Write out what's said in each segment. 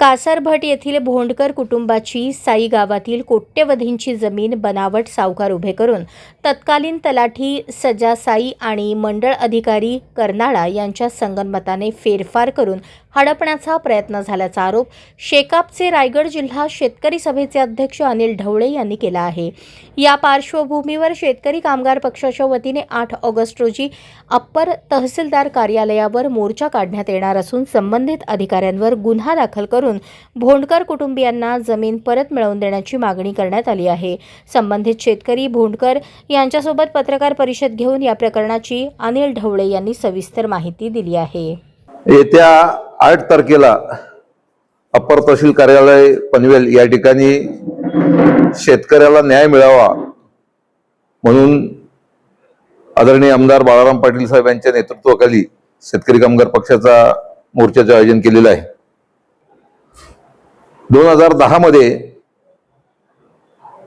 कासारभट येथील भोंडकर कुटुंबाची साई गावातील कोट्यवधींची जमीन बनावट सावकार उभे करून तत्कालीन तलाठी सजासाई आणि मंडळ अधिकारी कर्नाळा यांच्या संगनमताने फेरफार करून हडपण्याचा प्रयत्न झाल्याचा आरोप शेकापचे रायगड जिल्हा शेतकरी सभेचे अध्यक्ष अनिल ढवळे यांनी केला आहे. या पार्श्वभूमीवर शेतकरी कामगार पक्षाच्या वतीने आठ ऑगस्ट रोजी अप्पर तहसीलदार कार्यालयावर मोर्चा काढण्यात येणार असून संबंधित अधिकाऱ्यांवर गुन्हा दाखल करून भोंडकर कुटुंबियांना जमीन परत मिळवून देण्याची मागणी करण्यात आली आहे. संबंधित शेतकरी भोंडकर यांच्यासोबत पत्रकार परिषद घेऊन या प्रकरणाची अनिल ढवळे यांनी सविस्तर माहिती दिली आहे. येत्या आठ तारखेला अप्पर तहसील कार्यालय पनवेल या ठिकाणी शेतकऱ्याला न्याय मिळावा म्हणून आदरणीय आमदार बाळाराम पाटील साहेब यांच्या नेतृत्वाखाली शेतकरी कामगार पक्षाचा मोर्चाचे आयोजन केलेलं आहे. दोन हजार दहामध्ये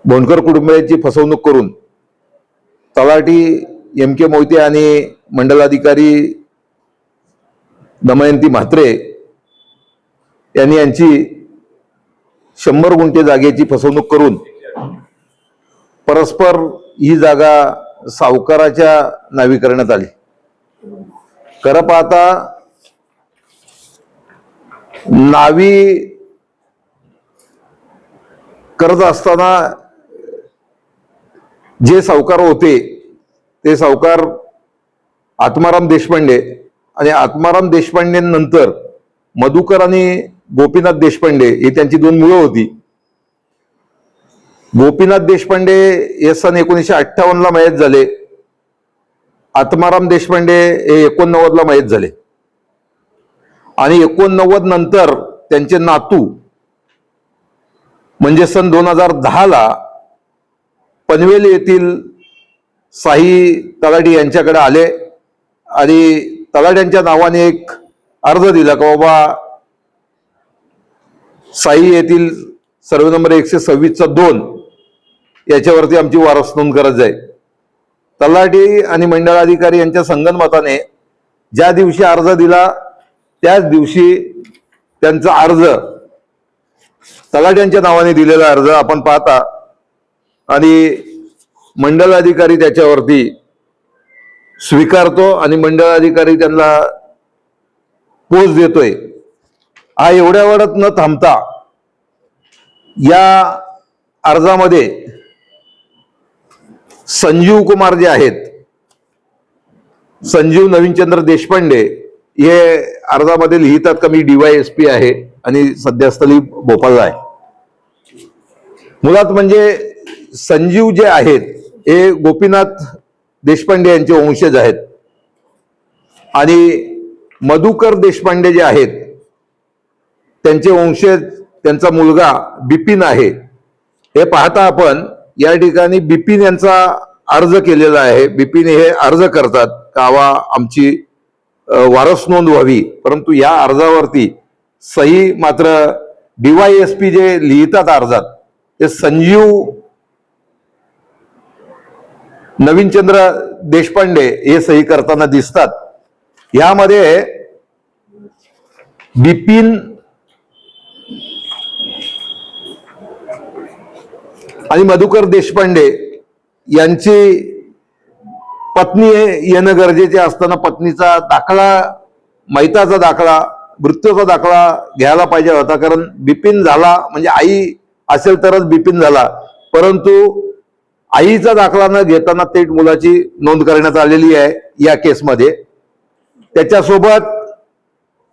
भोंडकर कुटुंबियांची फसवणूक करून तलाठी एम के मोहिते आणि मंडलाधिकारी दमयंती म्हात्रे यांनी यांची शंभर गुंठे जागेची फसवणूक करून परस्पर ही जागा सावकाराच्या नावी करण्यात आली. खरं पाहता नावी करत असताना जे सावकार होते ते सावकार आत्माराम देशपांडे आणि आत्माराम देशपांडेनंतर मधुकर आणि गोपीनाथ देशपांडे ही त्यांची दोन मुलं होती. गोपीनाथ देशपांडे हे सन एकोणीसशे अठ्ठावन्न ला मयत झाले. आत्माराम देशपांडे हे एकोणनव्वदला मयत झाले. आणि एकोणनव्वद नंतर त्यांचे नातू म्हणजे सन दोन हजार दहाला पनवेल येथील साई तलाठी यांच्याकडे आले आणि तलाट्यांच्या नावाने एक अर्ज दिला की बाबा साई येथील सर्वे नंबर एकशे सव्वीसचा दोन याच्यावरती आमची वारस नोंद करत जाईल. तलाठी आणि मंडळाधिकारी यांच्या संगनमताने ज्या दिवशी अर्ज दिला त्याच दिवशी त्यांचा अर्ज तलाट्यांच्या नावाने दिलेला अर्ज आपण पाहता आणि मंडल अधिकारी त्याच्यावरती स्वीकारतो आणि मंडळ अधिकारी त्यांना पोच देतोय. हा एवढ्या वेळात न थांबता या अर्जामध्ये संजीव कुमार जे आहेत संजीव नवीनचंद्र देशपांडे हे अर्जामध्ये लिहितात का मी डीवायएसपी आहे आणि सध्यास्थली भोपाळला आहे. मुळात म्हणजे संजीव जे आहेत हे गोपीनाथ देशपांडे यांचे वंशज आहेत. आणि मधुकर देशपांडे जे आहेत त्यांचे वंशज त्यांचा मुलगा बिपिन आहे. हे पाहता आपण या ठिकाणी बिपिन यांचा अर्ज केलेला आहे. बिपिन हे अर्ज करतात कावा आमची वारस नोंद व्हावी. परंतु या अर्जावरती सही मात्र डीवायएसपी जे लिहितात अर्जात ते संजीव नवीनचंद्र देशपांडे हे सही करताना दिसतात. यामध्ये बिपिन आणि मधुकर देशपांडे यांची पत्नी येणं गरजेचे असताना पत्नीचा दाखला मैताचा दाखला मृत्यूचा दाखला घ्यायला पाहिजे होता. कारण बिपिन झाला म्हणजे आई असेल तरच बिपिन झाला. परंतु आईचा दाखला न घेताना थेट मुलाची नोंद करण्यात आलेली आहे या केसमध्ये. त्याच्यासोबत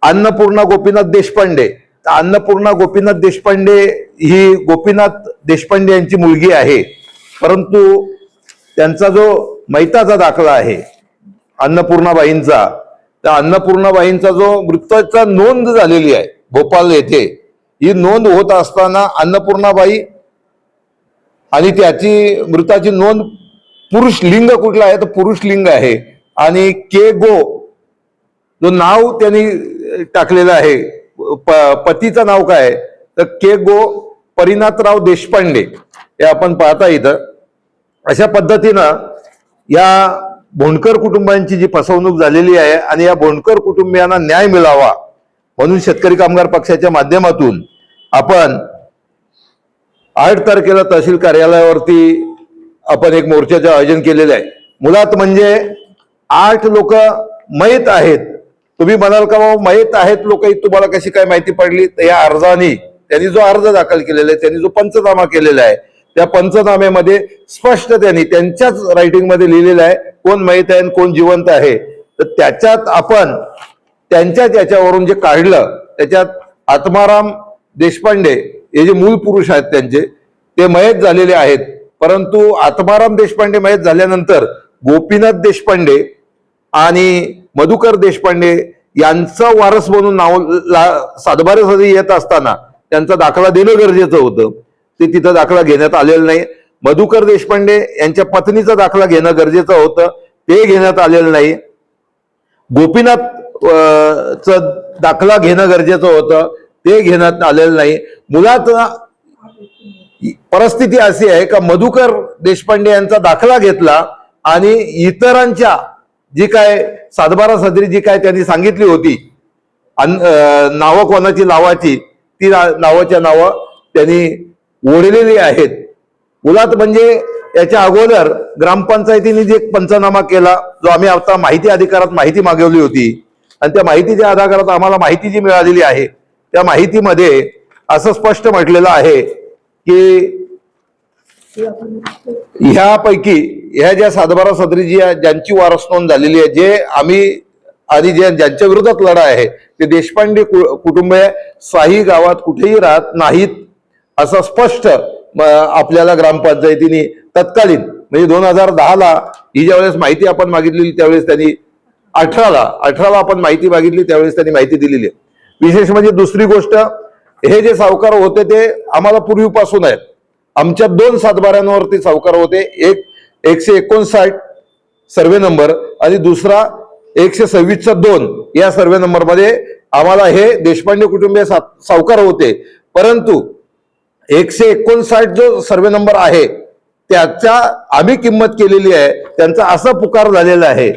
अन्नपूर्णा गोपीनाथ देशपांडे. अन्नपूर्णा गोपीनाथ देशपांडे ही गोपीनाथ देशपांडे यांची मुलगी आहे. परंतु त्यांचा जो मैताचा दाखला आहे अन्नपूर्णाबाईंचा त्या अन्नपूर्णाबाईंचा जो मृत्यूचा नोंद झालेली आहे भोपाल येथे ही नोंद होत असताना अन्नपूर्णाबाई आणि त्याची मृताची नोंद पुरुष लिंग कुठलं आहे? तर पुरुष लिंग आहे. आणि के गो जो नाव त्यांनी टाकलेलं आहे प- पतीचं नाव काय तर के गो परिनाथराव देशपांडे हे आपण पाहता इथं. अशा पद्धतीनं या भोंडकर कुटुंबांची जी फसवणूक झालेली आहे आणि या भोंडकर कुटुंबियांना न्याय मिळावा म्हणून शेतकरी कामगार पक्षाच्या माध्यमातून आपण आठ तारखेला तहसील कार्यालयावरती आपण एक मोर्चाचं आयोजन केलेलं आहे. मुळात म्हणजे आठ लोक मयत आहेत. तुम्ही म्हणाल का बाबा मयत आहेत लोक तुम्हाला कशी काय माहिती पडली? तर या अर्जाने त्यांनी जो अर्ज दाखल केलेला आहे त्यांनी जो पंचनामा केलेला आहे त्या पंचनाम्यामध्ये स्पष्ट त्यांनी त्यांच्याच रायटिंगमध्ये लिहिलेलं आहे कोण मयत आहे कोण जिवंत आहे. तर त्याच्यात आपण त्यांच्याच याच्यावरून जे काढलं त्याच्यात आत्माराम देशपांडे हे जे मूळ पुरुष आहेत त्यांचे ते मयत झालेले आहेत. परंतु आत्माराम देशपांडे मयत झाल्यानंतर गोपीनाथ देशपांडे आणि मधुकर देशपांडे यांचं वारस म्हणून नाव ला- सातबाऱ्यासाठी येत असताना त्यांचा दाखला देणं गरजेचं होतं. ते तिथं दाखला घेण्यात आलेला नाही. मधुकर देशपांडे यांच्या पत्नीचा दाखला घेणं गरजेचं होतं. ते घेण्यात आलेलं नाही. गोपीनाथ च दाखला घेणं गरजेचं होतं. ते घेण्यात आलेलं नाही. मुलात परिस्थिती अशी आहे का मधुकर देशपांडे यांचा दाखला घेतला आणि इतरांच्या जी काय सातबारा सदरी जी काय त्यांनी सांगितली होती अन- नावं कोणाची लावाची ती ना- नावाच्या नावं त्यांनी ओढलेली आहेत. उलात म्हणजे याच्या अगोदर ग्रामपंचायतीने जे पंचनामा केला जो आम्ही आता माहिती अधिकारात माहिती मागवली होती आणि त्या माहितीच्या आधारात आम्हाला माहिती जी मिळालेली आहे त्या माहितीमध्ये असं स्पष्ट म्हटलेलं आहे की ह्यापैकी ह्या ज्या सातबारा सदरी जी ज्यांची वारस नोंद झालेली आहे जे आम्ही आणि जे ज्यांच्या विरोधात लढा आहे ते देशपांडे कु- साही गावात कुठेही राहत नाहीत असं स्पष्ट आपल्याला ग्रामपंचायतीने तत्कालीन म्हणजे दोन हजार दहाला ही ज्यावेळेस माहिती आपण मागितलेली त्यावेळेस त्यांनी अठराला अठराला आपण माहिती मागितली त्यावेळेस त्यांनी माहिती दिलेली आहे. विशेष म्हणजे दुसरी गोष्ट हे जे सावकार होते ते आम्हाला पूर्वीपासून आहेत. आमच्या दोन सातबाऱ्यांवरती सावकार होते. एक एकशे एकोणसाठ सर्वे नंबर आणि दुसरा एकशे सव्वीसचा दोन या सर्वे नंबरमध्ये आम्हाला हे देशपांडे कुटुंबीय सा- सावकार होते. परंतु एकशे एकोणसाठ जो सर्वे नंबर आहे त्याच्या आम्ही किंमत केलेली आहे. त्यांचा असा पुकार झालेला आहे.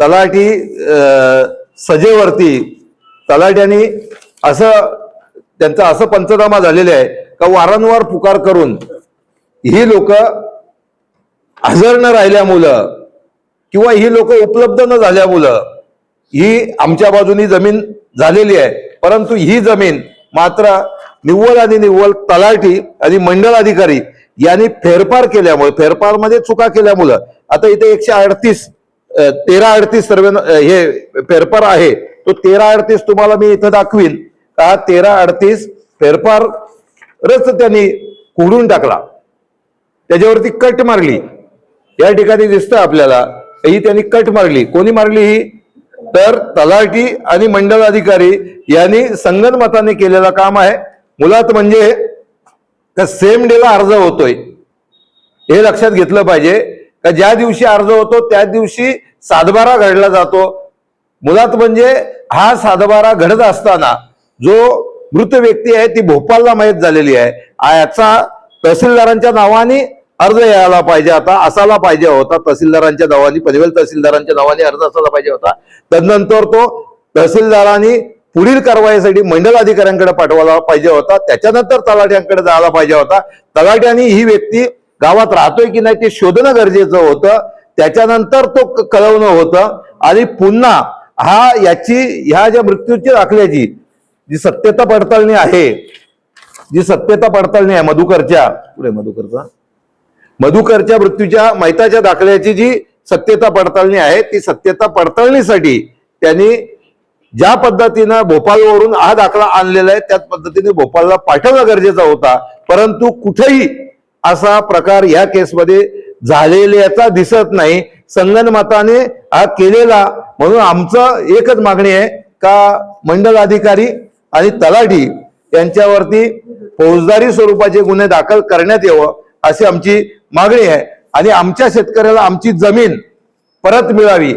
तलाठी सजेवरती तलाट्याने असं त्यांचा असं पंचनामा झालेला आहे का वारंवार पुकार करून ही लोक हजर न राहिल्यामुळं किंवा ही लोक उपलब्ध न झाल्यामुळं ही आमच्या बाजूनी जमीन झालेली आहे. परंतु ही जमीन मात्र निव्वळ आणि निव्वळ तलाठी आणि मंडळ अधिकारी यांनी फेरफार केल्यामुळे फेरफार म्हणजे चुका केल्यामुळं. आता इथे एकशे अडतीस तेरा अडतीस सर्व हे फेरफार आहे. तो तेरा अडतीस तुम्हाला मी इथं दाखवीन. का तेरा अडतीस फेरफारच त्यांनी कुडून टाकला. त्याच्यावरती कट मारली. या ठिकाणी दिसतं आपल्याला. ही त्यांनी कट मारली. कोणी मारली ही? तर तलाठी आणि मंडळ अधिकारी यांनी संगनमताने केलेलं काम आहे. मुलात म्हणजे का सेम डेला अर्ज होतोय. हे लक्षात घेतलं पाहिजे. का ज्या दिवशी अर्ज होतो त्या दिवशी सातबारा घडला जातो. मुळात म्हणजे हा सातबारा घडत असताना जो मृत व्यक्ती आहे ती भोपाळला माहीत झालेली आहे. याचा तहसीलदारांच्या नावाने अर्ज यायला पाहिजे आता असायला पाहिजे होता. तहसीलदारांच्या नावाने पनवेल तहसीलदारांच्या नावाने अर्ज असायला पाहिजे होता. तदनंतर तो तहसीलदारांनी पुढील कारवाईसाठी मंडल अधिकाऱ्यांकडे पाठवायला पाहिजे होता. त्याच्यानंतर तलाट्यांकडे जायला पाहिजे होता. तलाट्यांनी ही व्यक्ती गावात राहतोय की नाही ते शोधणं गरजेचं होतं. त्याच्यानंतर तो कळवणं होतं. आणि पुन्हा हा याची ह्या ज्या मृत्यूची दाखल्याची जी सत्यता पडताळणी आहे जी सत्यता पडताळणी आहे मधुकरच्या पुढे मधुकरचा? मधुकरच्या मृत्यूच्या मैताच्या दाखल्याची जी सत्यता पडताळणी आहे ती सत्यता पडताळणीसाठी त्यांनी ज्या पद्धतीनं भोपाळवरून हा दाखला आणलेला आहे त्याच पद्धतीने भोपाळला पाठवणं गरजेचा होता. परंतु कुठेही असा प्रकार या केसमध्ये झालेल्याचा दिसत नाही. संगनमताने हा केलेला म्हणून आमचं एकच मागणी आहे का मंडल अधिकारी आणि तलाठी यांच्यावरती फौजदारी स्वरूपाचे गुन्हे दाखल करण्यात यावं अशी आमची मागणी आहे. आणि आमच्या शेतकऱ्याला आमची जमीन परत मिळावी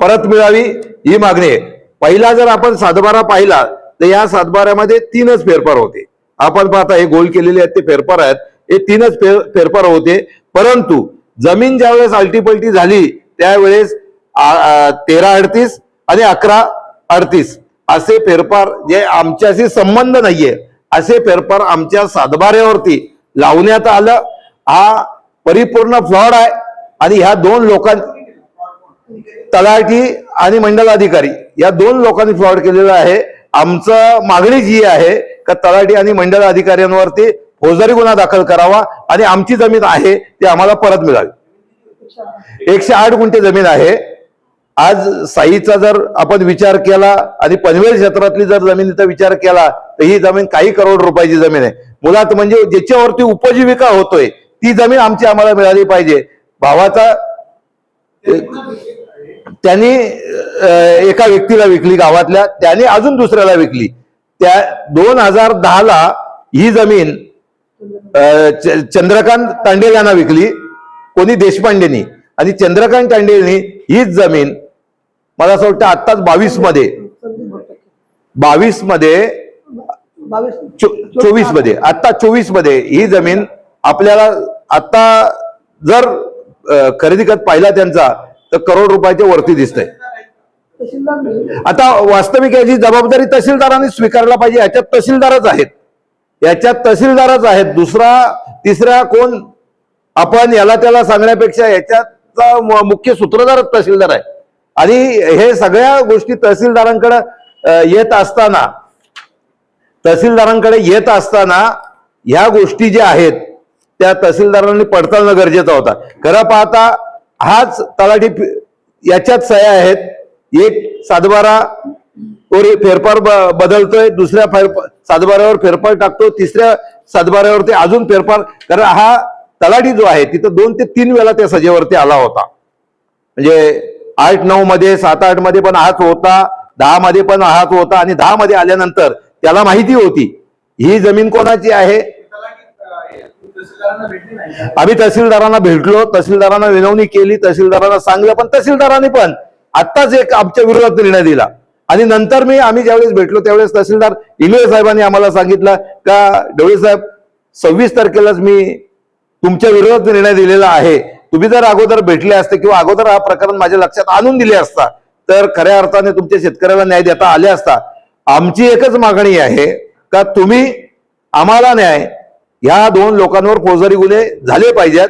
परत मिळावी ही मागणी आहे. पहिला जर आपण सातबारा पाहिला तर या सातबाऱ्यामध्ये तीनच फेरफार होते. आपण पाहता हे गोल केलेले आहेत ते फेरफार आहेत. हे तीनच फेर फेरफार होते. परंतु जमीन ज्यावेळेस अल्टीपल्टी झाली त्यावेळेस तेरा अडतीस आणि अकरा अडतीस. असे फेरफार जे आमच्याशी संबंध नाहीये असे फेरफार आमच्या सातबाऱ्यावरती लावण्यात आलं. हा परिपूर्ण फ्लॉड आहे आणि ह्या दोन लोकां तलाठी आणि मंडल अधिकारी या दोन लोकांनी फ्रॉड केलेला आहे. आमचं मागणी जी आहे का तलाठी आणि मंडल अधिकाऱ्यांवरती फौजदारी गुन्हा दाखल करावा आणि आमची जमीन आहे ती आम्हाला परत मिळावी. एकशे आठ गुंठे जमीन आहे. आज साईचा जर आपण विचार केला आणि पनवेल क्षेत्रातली जर जमिनीचा विचार केला तर ही जमीन काही करोड रुपयाची जमीन आहे. मुळात म्हणजे ज्याच्यावरती उपजीविका होतोय ती जमीन आमची आम्हाला मिळाली पाहिजे. भावाचा त्यांनी एका व्यक्तीला विकली गावातल्या त्याने अजून दुसऱ्याला विकली. त्या दोन हजार दहाला ही जमीन चंद्रकांत तांडेल यांना विकली कोणी देशपांडेनी. आणि चंद्रकांत तांडेलनी हीच जमीन मला असं वाटतं आत्ताच बावीसमध्ये बावीसमध्ये चोवीसमध्ये आता चोवीसमध्ये ही जमीन आपल्याला आता जर खरेदी खत पाहिला त्यांचा तर करोड रुपयाच्या वरती दिसतंय. आता वास्तविक याची जबाबदारी तहसीलदारांनी स्वीकारला पाहिजे याच्यात तहसीलदारच आहेत. याच्यात तहसीलदारच आहेत. दुसरा तिसरा कोण? आपण याला त्याला सांगण्यापेक्षा याच्याचा मु- मुख्य सूत्रधारच तहसीलदार आहे. आणि हे सगळ्या गोष्टी तहसीलदारांकडे येत असताना तहसीलदारांकडे येत असताना ह्या गोष्टी ज्या आहेत त्या तहसीलदारांनी पडताळणं गरजेचा होता. खरं पाहता हाच तलाठी याच्यात सह्या आहेत. एक सातबारा फेरफार बदलतोय दुसऱ्या फेरफार सातबाऱ्यावर फेरफार टाकतो तिसऱ्या सातबाऱ्यावरती अजून फेरफार कारण हा तलाठी जो आहे तिथं दोन ते तीन वेळा त्या सजेवरती आला होता. म्हणजे आठ नऊ मध्ये सात आठमध्ये पण हाच होता दहा मध्ये पण हाच होता आणि दहा मध्ये आल्यानंतर त्याला माहिती होती ही जमीन कोणाची आहे? आम्ही तहसीलदारांना भेटलो तहसीलदारांना विनवणी केली तहसीलदारांना सांगलं पण तहसीलदारांनी पण आत्ताच एक आमच्या विरोधात निर्णय दिला. आणि नंतर मी आम्ही ज्यावेळेस भेटलो त्यावेळेस तहसीलदार इंगळे साहेबांनी आम्हाला सांगितलं का डवळे साहेब सव्वीस तारखेलाच मी तुमच्या विरोधात निर्णय दिलेला आहे. तुम्ही जर अगोदर भेटले असते किंवा अगोदर हा प्रकरण माझ्या लक्षात आणून दिले असता तर खऱ्या अर्थाने तुमच्या शेतकऱ्याला न्याय देता आले असता आमची एकच मागणी आहे का तुम्ही आम्हाला न्याय ह्या दोन लोकांवर फौजदारी गुन्हे झाले पाहिजेत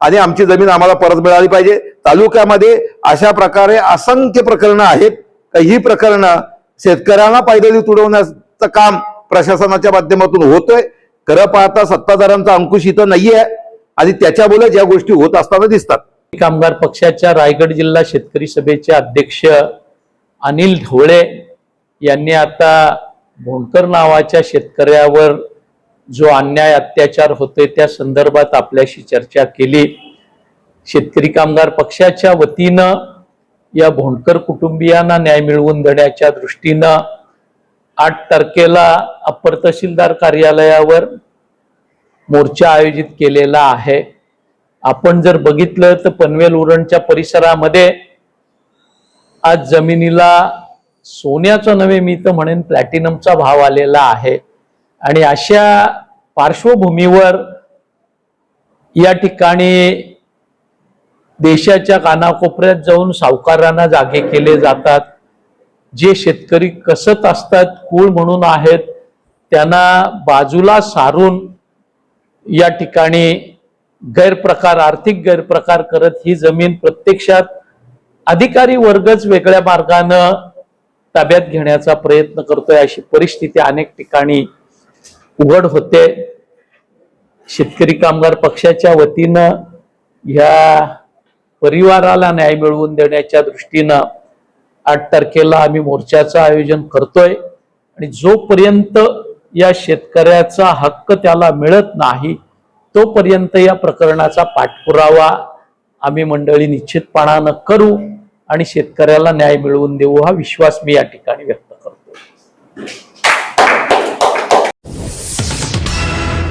आणि आमची जमीन आम्हाला परत मिळाली पाहिजे. तालुक्यामध्ये अशा प्रकारे असंख्य प्रकरणं आहेत. का ही प्रकरणं शेतकऱ्यांना पायदळी तुडवण्याचं काम प्रशासनाच्या माध्यमातून होतोय. खरं पाहता सत्ताधाऱ्यांचा अंकुश इथं नाहीये. आणि त्याच्यामुळे ज्या गोष्टी होत असताना दिसतात. कामगार पक्षाच्या रायगड जिल्हा शेतकरी सभेचे अध्यक्ष अनिल ढवळे यांनी आता भोंडकर नावाच्या शेतकऱ्यावर जो अन्याय अत्याचार होतोय त्या संदर्भात आपल्याशी चर्चा केली. शेतकरी कामगार पक्षाच्या वतीनं या भोंडकर कुटुंबियांना न्याय मिळवून देण्याच्या दृष्टीनं आठ तारखेला अप्पर तहसीलदार कार्यालयावर मोर्चा आयोजित केलेला आहे. आपण जर बघितलं तर पनवेल उरणच्या परिसरामध्ये आज जमिनीला सोन्याचं नव्हे मी तर म्हणेन प्लॅटिनमचा भाव आलेला आहे. आणि अशा पार्श्वभूमीवर या ठिकाणी देशाच्या कानाकोपऱ्यात जाऊन सावकारांना जागे केले जातात. जे शेतकरी कसत असतात कुळ म्हणून आहेत त्यांना बाजूला सारून या ठिकाणी गैरप्रकार आर्थिक गैरप्रकार करत ही जमीन प्रत्यक्षात अधिकारी वर्गच वेगळ्या मार्गानं ताब्यात घेण्याचा प्रयत्न करतोय. अशी परिस्थिती अनेक ठिकाणी उघड होते. शेतकरी कामगार पक्षाच्या वतीनं ह्या परिवाराला न्याय मिळवून देण्याच्या दृष्टीनं आठ तारखेला आम्ही मोर्चाचं आयोजन करतोय. आणि जोपर्यंत या शेतकऱ्याचा हक्क त्याला मिळत नाही तोपर्यंत या प्रकरणाचा पाठपुरावा आम्ही मंडळी निश्चितपणानं करू आणि शेतकऱ्याला न्याय मिळवून देऊ हा विश्वास मी या ठिकाणी व्यक्त करतो